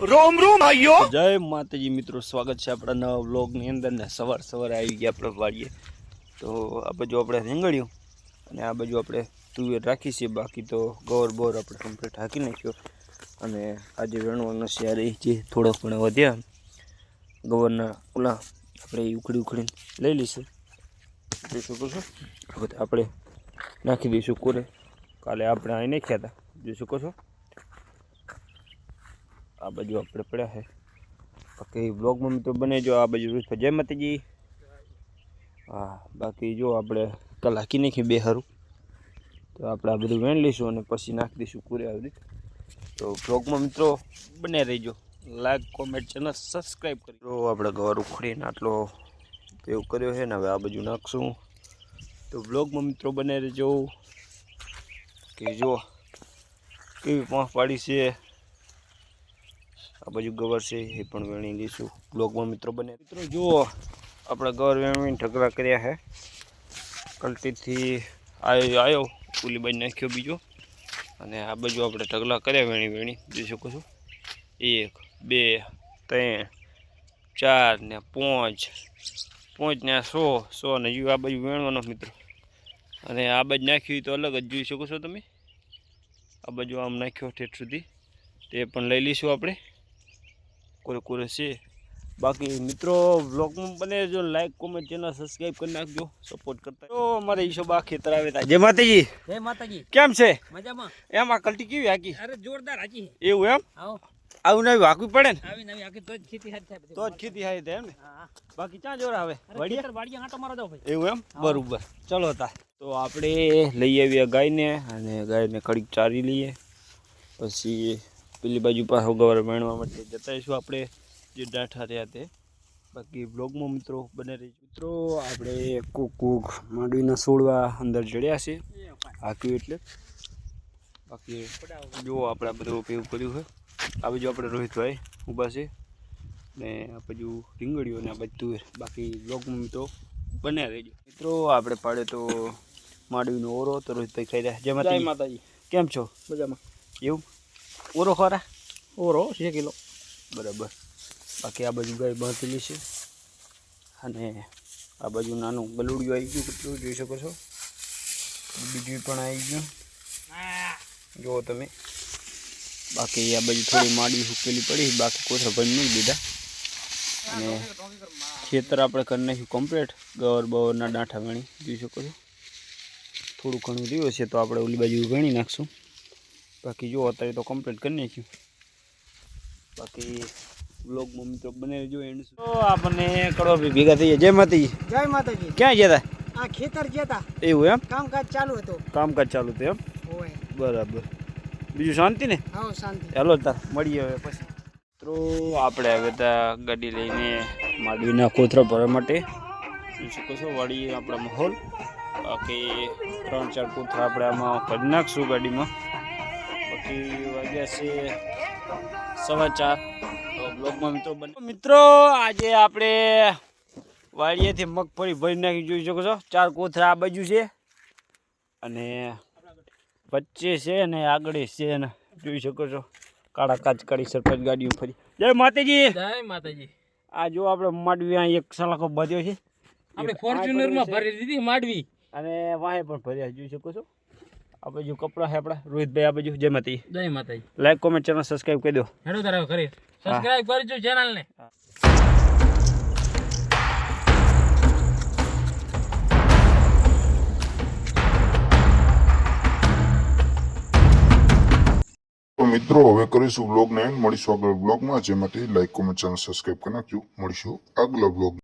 રોમ રોમ, આયો. જય માતાજી મિત્રો, સ્વાગત છે આપણા નવા વ્લોગની અંદર ને સવાર સવારે આવી ગયા આપણે વાડીએ. તો આ બાજુ આપણે રીંગણ્યું અને આ બાજુ આપણે તુવેર રાખી છે, બાકી તો ગોર બોર આપણે કમ્પ્લીટ હાકી નાખ્યો. અને આજે વેણવાનો શિયારે જે થોડો ઘણો વધ્યા. ગવરના ઓલા આપણે ઉખડી ઉખડીને લઈ લઈશું. જોઈ શકો છો? આપણે નાખી દઈશું કોરે. કાલે આપણે અહીં નાખ્યા હતા. જોઈ શકો છો? આ બાજુ આપણે પડ્યા છે બાકી બ્લોગમાં મિત્રો બને જો આ બાજુ જય માતાજી. હા, બાકી જો આપણે કલાકી નાખી બે હારું. તો આપણે આ બધું વેણ લઈશું અને પછી નાખી દઈશું કુરે આવી તો બ્લોગમાં મિત્રો બને રહીજો. લાઈક કોમેન્ટ ચેનલ સબસ્ક્રાઈબ કરી. તો આપણે ઘર ઉખડીને આટલો એવું કર્યો છે ને હવે આ બાજુ નાખશું. તો બ્લોગમાં મિત્રો બને રહેજો. કે જો કેવી પાંખ પાડી છે. આ બાજુ ગવર છે, એ પણ વેણી લઈશું. બ્લોગમાં મિત્રો બને. મિત્રો, જુઓ, આપણે ગવર વેણી ઢગલા કર્યા છે કલટીથી આવ્યો આવ્યો પુલી બાજુ નાખ્યો બીજો. અને આ બાજુ આપણે ઢગલા કર્યા વેણી વેણી. જોઈ શકો છો? એક, બે, ત્રણ, ચાર ને પાંચ. પાંચ ને સો સો ને યુ આ બાજુ વેણવાનો મિત્રો. અને આ બાજુ નાખ્યું તો અલગ જ, જોઈ શકો છો તમે? આ બાજુ આમ નાખ્યો ઠેઠ સુધી. તે પણ લઈ લઈશું આપણે. કોરે કોરે છે. બાકી મિત્રો વ્લોગમાં બને જો લાઈક કોમેન્ટ ચેનલ સબસ્ક્રાઇબ કરી નાખજો સપોર્ટ કરતા તો અમારે ઈશો બા ખેતર આવે તા. જય માતાજી. જય માતાજી. કેમ છે? મજામાં. એમ આ કલટી કેવી હાકી? અરે જોરદાર હાકી એવું એમ? આવો. નવી વાકવી પડે ને? આવી નવી આખી તો જ ખેતી હાથ થાય તો જ ખેતી થાય એમ ને. બાકી ક્યાં જોર આવે વાડિયા વાડિયા આટો મારો જાઓ ભાઈ એવું એમ? બરોબર. ચલો તા. તો આપણે લઈ આવીએ ગાયને અને ગાયને કડીક ચારી લઈએ. પછી પેલી બાજુ પાછો ગવર વેણવા માટે જતા રહીશું આપણે જે ડાઠા રહ્યા તે. બાકી બ્લોગમાં મિત્રો બને રહીશું મિત્રો આપણે કોક કોક માંડવીના છોડવા અંદર જડ્યા છે. હાક્યું એટલે. બાકી જો આપણે બધું ઉપયોગ કર્યું છે. આ બાજુ આપણે રોહિતભાઈ ઊભા છે. ને આ બાજુ રીંગડીઓ ને આ બાજુ તુવેર બાકી બ્લોગમાં મિત્રો બને રહીજો. મિત્રો આપણે પાડે તો માંડવીનો ઓરો તો રોહિતભાઈ ખાઈ રહ્યા. જય માતાજી. કેમ છો? મજામાં. એવું? ઓરો ખરા? ઓરો છે કિલો. બરાબર. બાકી આ બાજુ ગાય બાંધેલી છે. અને આ બાજુ નાનું ગલુડિયું આવી ગયું. કેટલું જોઈ શકો છો? બીજું પણ આવી ગયું. જુઓ તમે. બાકી આ બાજુ થોડી માડી સુકેલી પડી. બાકી કોથળા ભાઈ નહીં દીધા. અને ખેતર આપણે કરી નાખ્યું કમ્પ્લીટ ગવર બવરના ડાંઠા ગણી જોઈ શકો છો? થોડું ઘણું રહ્યું છે તો આપણે ઓલી બાજુ ગણી નાખશું. બાકી જો અત્યારે તો કમ્પ્લીટ કરી નાખ્યું. બાકી બ્લોગમાં મિત્રો બને જો એન્ડ તો આપણને કડવા ભાઈ ભેગા થઈ ગયા જય માતાજી. જય માતાજી. ક્યાં ગયા હતા આ ખેતર હતા એવું એમ? કામકાજ ચાલુ હતું. કામકાજ ચાલુ હતું એમ? બરાબર. બીજું શાંતિ ને? હા શાંતિ. ચાલો તાર મળીએ હવે પછી. તો આપણે હવે ત્યાં ગાડી લઈને માંડવીના કોથરા ભરવા માટે. શું શકો છો વાળી આપણા માહોલ. બાકી ત્રણ ચાર કોથરા આપણે આમાં કરી નાખશું ગાડીમાં. બાકી વાગ્યા છે સવા ચાર. તો બ્લોગમાં મિત્રો બને મિત્રો આજે આપણે વાડીએથી મગફળી ભરી નાખી જોઈ શકો છો. ચાર કોથરા આ બાજુ છે અને વચ્ચે છે ને આગળ છે ને જોઈ શકો છો. કાળા કાચ કાળી સરપંચ ગાડીઓ ફરી. જય માતાજી. જય માતાજી. આ જો આપણે માંડવી એક સલાખો બાંધ્યો છે. આપણે એક ફોર્ચ્યુનરમાં ભરી દીધી માંડવી. અને વાહે પણ ભર્યા જોઈ શકો છો. આ બાજુ કપડા છે આપણા. રોહિતભાઈ આ બાજુ જય માતાજી. જય માતાજી. લાઈક કોમેન્ટ ચેનલ સબસ્ક્રાઇબ કરી દો. હેડો તારા કરી સબસ્ક્રાઇબ કરજો ચેનલને તો મિત્રો હવે કરીશું બ્લોગ ને મળીશું આગળ બ્લોગમાં જેમાંથી લાઈક કોમેન્ટ ચેનલ સબસ્ક્રાઈબ કરી નાખજો. મળીશું આગલા બ્લોગ